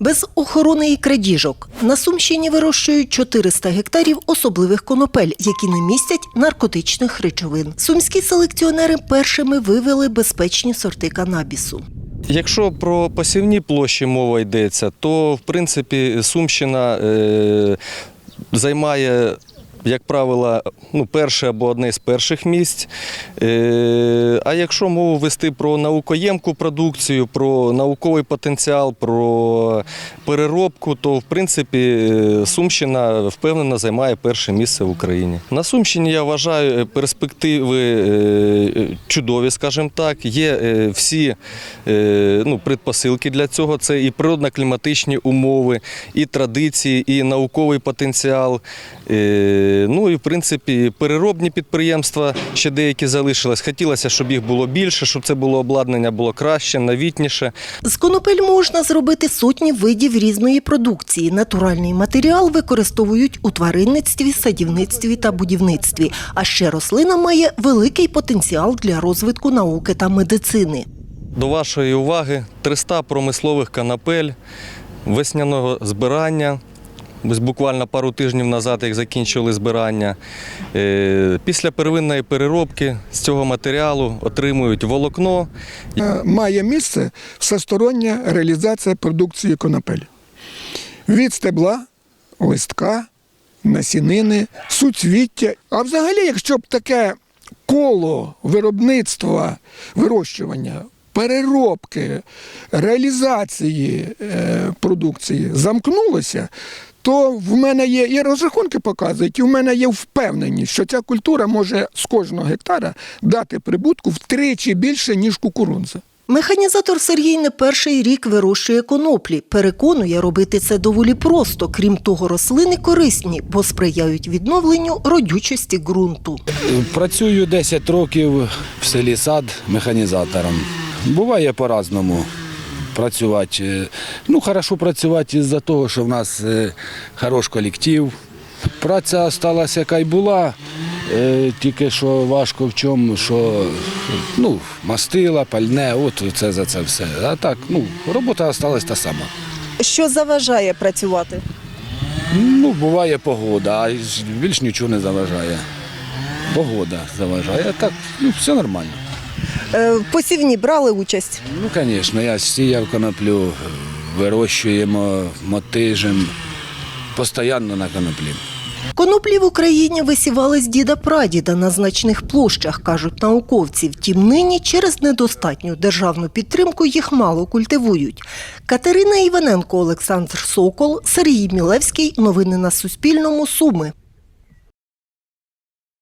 Без охорони і крадіжок на Сумщині вирощують 400 гектарів особливих конопель, які не містять наркотичних речовин. Сумські селекціонери першими вивели безпечні сорти канабісу. Якщо про посівні площі мова йдеться, то в принципі Сумщина е, займає, як правило, ну, перше або одне з перших місць. Е, а якщо мову вести про наукоємку продукцію, про науковий потенціал, про переробку, то в принципі е, Сумщина впевнено займає перше місце в Україні. На Сумщині я вважаю перспективи е, чудові, скажімо так. Є всі ну, предпосилки для цього. Це і природно-кліматичні умови, і традиції, і науковий потенціал. Ну і в принципі переробні підприємства ще деякі залишились. Хотілося, щоб їх було більше, щоб це було обладнання було краще, новітніше. З конопель можна зробити сотні видів різної продукції. Натуральний матеріал використовують у тваринництві, садівництві та будівництві. А ще рослина має великий потенціал для розвитку науки та медицини. До вашої уваги 300 промислових канапель весняного збирання. Буквально пару тижнів назад, як закінчили збирання. Е, Після первинної переробки з цього матеріалу отримують волокно, Е, має місце всестороння реалізація продукції конопель. Від стебла, листка, насінини, суцвіття. А взагалі, якщо б таке коло виробництва, вирощування, переробки, реалізації е, продукції замкнулося, то в мене є і розрахунки показують, і в мене є впевненість, що ця культура може з кожного гектара дати прибутку втричі більше, ніж кукурудза. Механізатор Сергій не перший рік вирощує коноплі. Переконує, робити це доволі просто. Крім того, рослини корисні, бо сприяють відновленню родючості ґрунту. Працюю 10 років в селі Сад механізатором. Буває по-разному працювати. Ну, хорошо працювати із-за того, що в нас е, хорош колектив. Праця сталася, яка й була, е, тільки що важко в чому, що ну, мастила, пальне, от це за це все. А так, ну, робота залишилась та сама. Що заважає працювати? Ну, буває погода, а більш нічого не заважає. Погода заважає, а так ну, все нормально. Е, В посівні брали участь. Ну, звісно, я сіяв коноплю, вирощуємо, мотижем, постійно на коноплі. Коноплі в Україні висівали з діда прадіда на значних площах, кажуть науковці. Втім, нині через недостатню державну підтримку їх мало культивують. Катерина Іваненко, Олександр Сокол, Сергій Мілевський. Новини на Суспільному. Суми.